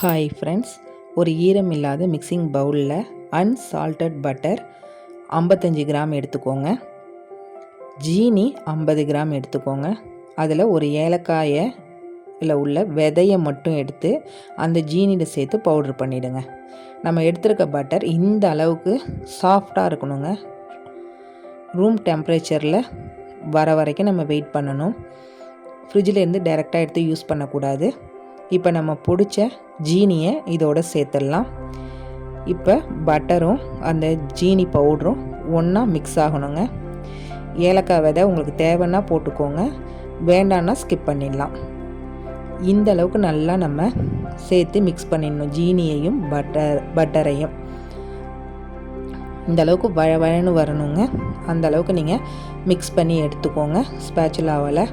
Hi friends ஒரு ஈரம் இல்லாத மிக்சிங் பவுலில் அன்சால்டட் பட்டர் ஐம்பத்தஞ்சு கிராம் எடுத்துக்கோங்க. ஜீனி ஐம்பது கிராம் எடுத்துக்கோங்க. அதில் ஒரு ஏலக்காயை இல்லை உள்ள விதையை மட்டும் எடுத்து அந்த ஜீனியில் சேர்த்து பவுட்ரு பண்ணிவிடுங்க நம்ம எடுத்துருக்க பட்டர் இந்த அளவுக்கு சாஃப்டாக இருக்கணுங்க. ரூம் டெம்ப்ரேச்சரில் வர வரைக்கும் நம்ம வெயிட் பண்ணணும். ஃப்ரிட்ஜில் இருந்து டைரெக்டாக எடுத்து யூஸ் பண்ணக்கூடாது. இப்போ நம்ம பிடிச்ச ஜீனியை இதோட சேர்த்துடலாம். இப்போ பட்டரும் அந்த ஜீனி பவுடரும் ஒன்றா மிக்ஸ் ஆகணுங்க. ஏலக்காய் விதை உங்களுக்கு தேவைன்னா போட்டுக்கோங்க. வேண்டான்னா ஸ்கிப் பண்ணிடலாம். இந்த அளவுக்கு நல்லா நம்ம சேர்த்து மிக்ஸ் பண்ணிடணும் ஜீனியையும் பட்டர் பட்டரையும். இந்த அளவுக்கு வழ வழன்னு வரணுங்க. அந்த அளவுக்கு நீங்கள் மிக்ஸ் பண்ணி எடுத்துக்கோங்க ஸ்பேச்சுலாவில்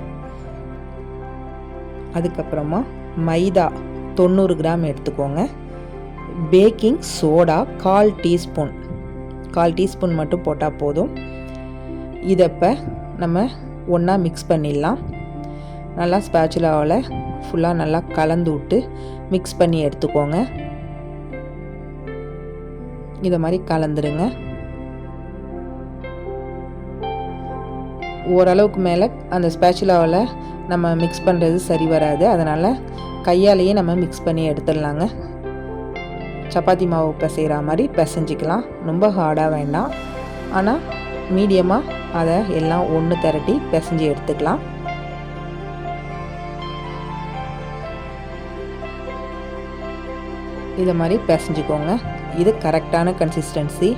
அதுக்கப்புறமா மைதா தொண்ணூறு கிராம் எடுத்துக்கோங்க. பேக்கிங் சோடா கால் டீஸ்பூன். கால் டீஸ்பூன் மட்டும் போட்டால் போதும். இதப்போ நம்ம ஒன்றா மிக்ஸ் பண்ணிடலாம். நல்லா ஸ்பேச்சுலாவில் ஃபுல்லாக நல்லா கலந்து விட்டு மிக்ஸ் பண்ணி எடுத்துக்கோங்க. இதை மாதிரி கலந்துருங்க. ஓரளவுக்கு மேலே அந்த ஸ்பேச்சுலாவில் நம்ம மிக்ஸ் பண்ணுறது சரி வராது. அதனால் கையாலேயே நம்ம மிக்ஸ் பண்ணி எடுத்துடலாங்க. சப்பாத்தி மாவு பிசைகிற மாதிரி பிசைஞ்சிக்கலாம். ரொம்ப ஹார்டாக வேண்டாம். ஆனால் மீடியமாக அதை எல்லாம் ஒன்று திரட்டி பிசைஞ்சு எடுத்துக்கலாம். இதை மாதிரி பிசைஞ்சுக்கோங்க. இது கரெக்டான கன்சிஸ்டன்சி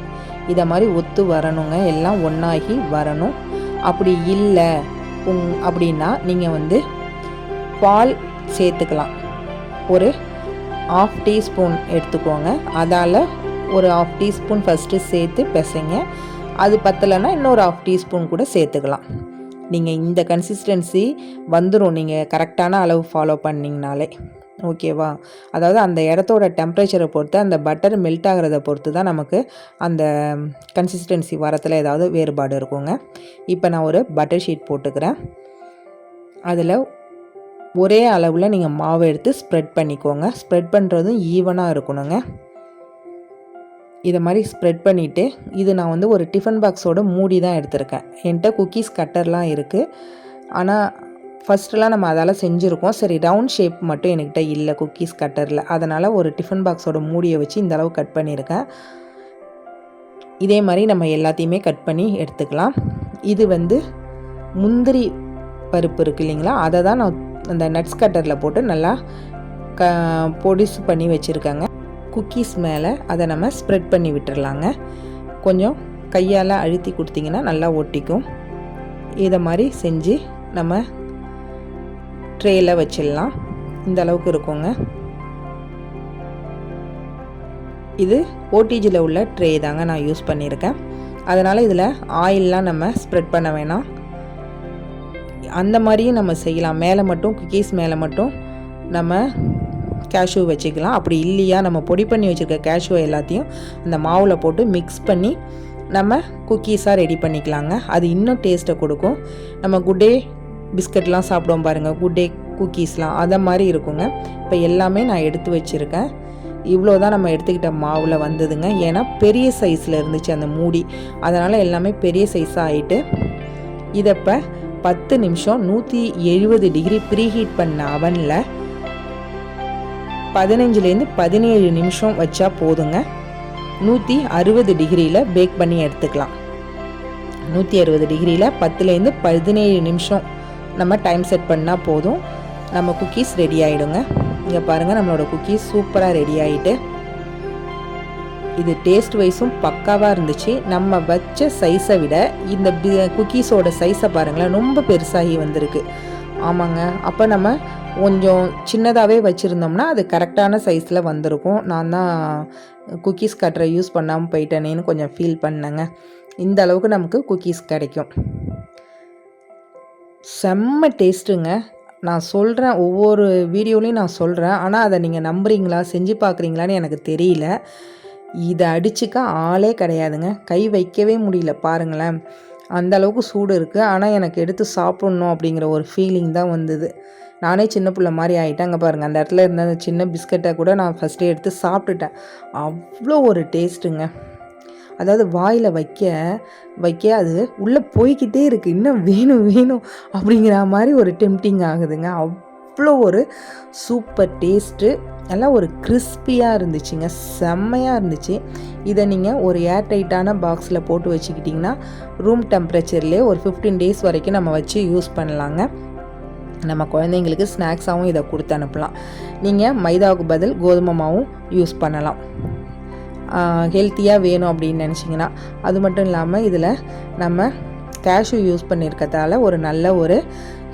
இதை மாதிரி ஒத்து வரணுங்க. எல்லாம் ஒன்றாகி வரணும். அப்படி இல்லை. அப்படின்னா நீங்கள் வந்து பால் சேர்த்துக்கலாம். ஒரு ஆஃப் டீஸ்பூன் எடுத்துக்கோங்க. அதால் ஒரு ஆஃப் டீஸ்பூன் ஃபஸ்ட்டு சேர்த்து பிசைங்க. அது பத்தலைன்னா இன்னொரு ஆஃப் டீஸ்பூன் கூட சேர்த்துக்கலாம். நீங்கள் இந்த கன்சிஸ்டன்சி வந்துடும் நீங்கள் கரெக்டான அளவு ஃபாலோ பண்ணிங்கனாலே. ஓகேவா அதாவது அந்த இடத்தோட டெம்ப்ரேச்சரை பொறுத்து அந்த பட்டர் மெல்ட் ஆகிறத பொறுத்து தான் நமக்கு அந்த கன்சிஸ்டன்சி வரத்தில் ஏதாவது வேறுபாடு இருக்குங்க. இப்போ நான் ஒரு பட்டர் ஷீட் போட்டுக்கிறேன். அதில் ஒரே அளவில் நீங்கள் மாவை எடுத்து ஸ்ப்ரெட் பண்ணிக்கோங்க. ஸ்ப்ரெட் பண்ணுறதும் ஈவனாக இருக்கணுங்க. இதை மாதிரி ஸ்ப்ரெட் பண்ணிவிட்டு இது நான் வந்து ஒரு டிஃபன் பாக்ஸோட மூடி தான் எடுத்திருக்கேன். என்கிட்ட குக்கீஸ் கட்டர்லாம் இருக்குது ஆனால் ஃபஸ்ட்டெலாம் நம்ம அதால் செஞ்சுருக்கோம். சரி ரவுண்ட் ஷேப் மட்டும் என்கிட்ட இல்லை குக்கீஸ் கட்டரில் அதனால் ஒரு டிஃபன் பாக்ஸோட மூடியை வச்சு இந்தளவு கட் பண்ணியிருக்கேன் இதே மாதிரி நம்ம எல்லாத்தையுமே கட் பண்ணி எடுத்துக்கலாம். இது வந்து முந்திரி பருப்பு இருக்குது இல்லைங்களா? அதை தான் நான் அந்த நட்ஸ் கட்டரில் போட்டு நல்லா க பொடிசு பண்ணி வச்சுருக்காங்க. குக்கீஸ் மேலே அதை நம்ம ஸ்ப்ரெட் பண்ணி விட்டுறலாங்க. கொஞ்சம் கையால் அழுத்தி கொடுத்திங்கன்னா நல்லா ஒட்டிக்கும். இதை மாதிரி செஞ்சு நம்ம ட்ரேயில் வச்சிடலாம். இந்த அளவுக்கு இருக்குங்க. இது ஓடிஜியில் உள்ள ட்ரே தாங்க நான் யூஸ் பண்ணியிருக்கேன். அதனால் இதில் ஆயிலெலாம் நம்ம ஸ்ப்ரெட் பண்ண வேணாம். அந்த மாதிரியும் நம்ம செய்யலாம். மேலே மட்டும் குக்கீஸ் மேலே மட்டும் நம்ம கேஷ்யூ வச்சுக்கலாம். அப்படி இல்லையா நம்ம பொடி பண்ணி வச்சுருக்க கேஷ்யூ எல்லாத்தையும் அந்த மாவில் போட்டு மிக்ஸ் பண்ணி நம்ம குக்கீஸாக ரெடி பண்ணிக்கலாங்க. அது இன்னும் டேஸ்ட்டை கொடுக்கும். நம்ம குட்டே பிஸ்கட்லாம் சாப்பிடுவோம் பாருங்கள் குட்டே குக்கீஸ்லாம் அதை மாதிரி இருக்குங்க. இப்போ எல்லாமே நான் எடுத்து வச்சுருக்கேன். இவ்வளோ தான் நம்ம எடுத்துக்கிட்ட மாவில் வந்ததுங்க. ஏன்னா பெரிய சைஸில் இருந்துச்சு அந்த மூடி. அதனால் எல்லாமே பெரிய சைஸாக ஆகிட்டு இதப்போ பத்து நிமிஷம் நூற்றி எழுபது டிகிரி ப்ரீஹீட் பண்ண அவனில் பதினஞ்சுலேருந்து பதினேழு நிமிஷம் வச்சா போதுங்க. நூற்றி அறுபது டிகிரியில் பேக் பண்ணி எடுத்துக்கலாம். நூற்றி அறுபது டிகிரியில் பத்துலேருந்து பதினேழு நிமிஷம் நம்ம டைம் செட் பண்ணால் போதும். நம்ம குக்கீஸ் ரெடி ஆகிடுங்க இங்கே பாருங்கள் நம்மளோட குக்கீஸ் சூப்பராக ரெடி ஆகிட்டு இது டேஸ்ட் வைஸும் பக்காவாக இருந்துச்சு. நம்ம வச்ச சைஸை விட இந்த குக்கீஸோட சைஸை பாருங்களேன் ரொம்ப பெருசாகி வந்திருக்கு. ஆமாங்க. அப்போ நம்ம கொஞ்சம் சின்னதாகவே வச்சுருந்தோம்னா அது கரெக்டான சைஸில் வந்திருக்கும். நான் தான் குக்கீஸ் கட்டுற யூஸ் பண்ணாமல் போயிட்டேனேன்னு கொஞ்சம் ஃபீல் பண்ணேங்க. இந்த அளவுக்கு நமக்கு குக்கீஸ் கிடைக்கும். செம்ம டேஸ்ட்டுங்க. நான் சொல்கிறேன் ஒவ்வொரு வீடியோலையும் நான் சொல்கிறேன் ஆனால் அதை நீங்கள் நம்புறீங்களா? செஞ்சு பார்க்குறீங்களான்னு எனக்கு தெரியல. இதை அடிச்சுக்க ஆளே கிடையாதுங்க. கை வைக்கவே முடியல பாருங்களேன். அந்த அளவுக்கு சூடு இருக்குது ஆனால் எனக்கு எடுத்து சாப்பிட்ணும் அப்படிங்கிற ஒரு ஃபீலிங் தான் வந்தது. நானே சின்ன பிள்ளை மாதிரி ஆகிட்டேன் அங்கே பாருங்கள் அந்த இடத்துல இருந்த அந்த சின்ன பிஸ்கட்டை கூட நான் ஃபஸ்ட்டே எடுத்து சாப்பிட்டுட்டேன். அவ்வளோ ஒரு டேஸ்ட்டுங்க. அதாவது வாயில் வைக்க வைக்க அது உள்ளே போய்க்கிட்டே இருக்குது இன்னும் வேணும் வேணும் அப்படிங்கிற மாதிரி ஒரு டெம்டிங் ஆகுதுங்க. அவ்வளோ ஒரு சூப்பர் டேஸ்ட்டு நல்லா ஒரு கிறிஸ்பியாக இருந்துச்சுங்க. செம்மையாக இருந்துச்சு. இதை நீங்கள் ஒரு ஏர் டைட்டான பாக்ஸில் போட்டு வச்சுக்கிட்டிங்கன்னா ரூம் டெம்பரேச்சர்லேயே ஒரு ஃபிஃப்டீன் டேஸ் வரைக்கும் நம்ம வச்சு யூஸ் பண்ணலாங்க. நம்ம குழந்தைங்களுக்கு ஸ்நாக்ஸாகவும் இதை கொடுத்து அனுப்பலாம். நீங்கள் மைதாவுக்கு பதில் கோதுமை மாவும் யூஸ் பண்ணலாம். ஹெல்த்தியாக வேணும் அப்படின்னு நினச்சிங்கன்னா அது மட்டும் இல்லாமல் இதில் நம்ம கேஷ்யூ யூஸ் பண்ணியிருக்கதால ஒரு நல்ல ஒரு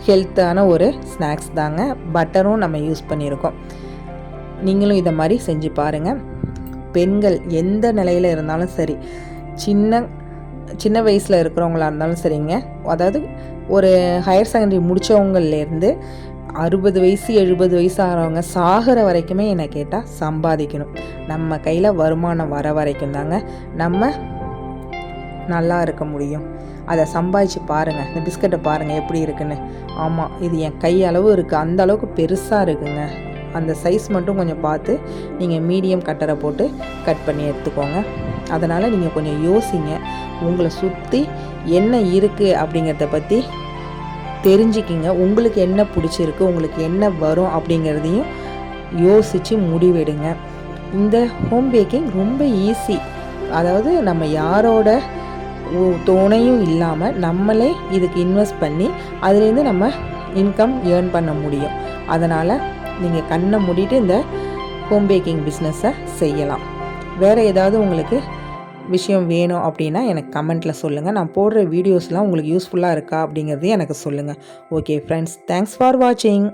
ஹெல்த்தான ஒரு ஸ்நாக்ஸ் தாங்க பட்டரும் நம்ம யூஸ் பண்ணியிருக்கோம் நீங்களும் இதை மாதிரி செஞ்சு பாருங்கள் பெண்கள் எந்த நிலையில் இருந்தாலும் சரி சின்ன சின்ன வயசில் இருக்கிறவங்களா இருந்தாலும் சரிங்க. அதாவது ஒரு ஹையர் செகண்டரி முடித்தவங்கள்லேருந்து அறுபது வயசு எழுபது வயசு ஆகிறவங்க சாகிற வரைக்குமே என்னை கேட்டால் சம்பாதிக்கணும். நம்ம கையில் வருமானம் வர வரைக்கும் தாங்க நம்ம நல்லா இருக்க முடியும். அதை சம்பாதிச்சு பாருங்கள் இந்த பிஸ்கட்டை பாருங்கள் எப்படி இருக்குன்னு. ஆமாம் இது என் கை அளவு இருக்குது அந்த அளவுக்கு பெருசாக இருக்குங்க. அந்த சைஸ் மட்டும் கொஞ்சம் பார்த்து நீங்கள் மீடியம் கட்டரை போட்டு கட் பண்ணி எடுத்துக்கோங்க. அதனால் நீங்கள் கொஞ்சம் யோசிங்க. உங்களை சுற்றி என்ன இருக்குது அப்படிங்கிறத பற்றி தெரிஞ்சுக்கிங்க. உங்களுக்கு என்ன பிடிச்சிருக்கு உங்களுக்கு என்ன வரும் அப்படிங்கிறதையும் யோசித்து முடிவெடுங்க. இந்த ஹோம் பேக்கிங் ரொம்ப ஈஸி அதாவது நம்ம யாரோட துணையும் இல்லாமல் நம்மளே இதுக்கு இன்வெஸ்ட் பண்ணி அதுலேருந்து நம்ம இன்கம் ஏர்ன் பண்ண முடியும். அதனால் நீங்கள் கண்ணை மூடிட்டு இந்த ஹோம் பேக்கிங் பிஸ்னஸை செய்யலாம். வேறு ஏதாவது உங்களுக்கு விஷயம் வேணும் அப்படின்னா எனக்கு கமெண்ட்டில் சொல்லுங்கள் நான் போடுற வீடியோஸ்லாம் உங்களுக்கு யூஸ்ஃபுல்லாக இருக்கா அப்படிங்கிறது எனக்கு சொல்லுங்கள் ஓகே ஃப்ரெண்ட்ஸ் தேங்க்ஸ் ஃபார் வாட்சிங்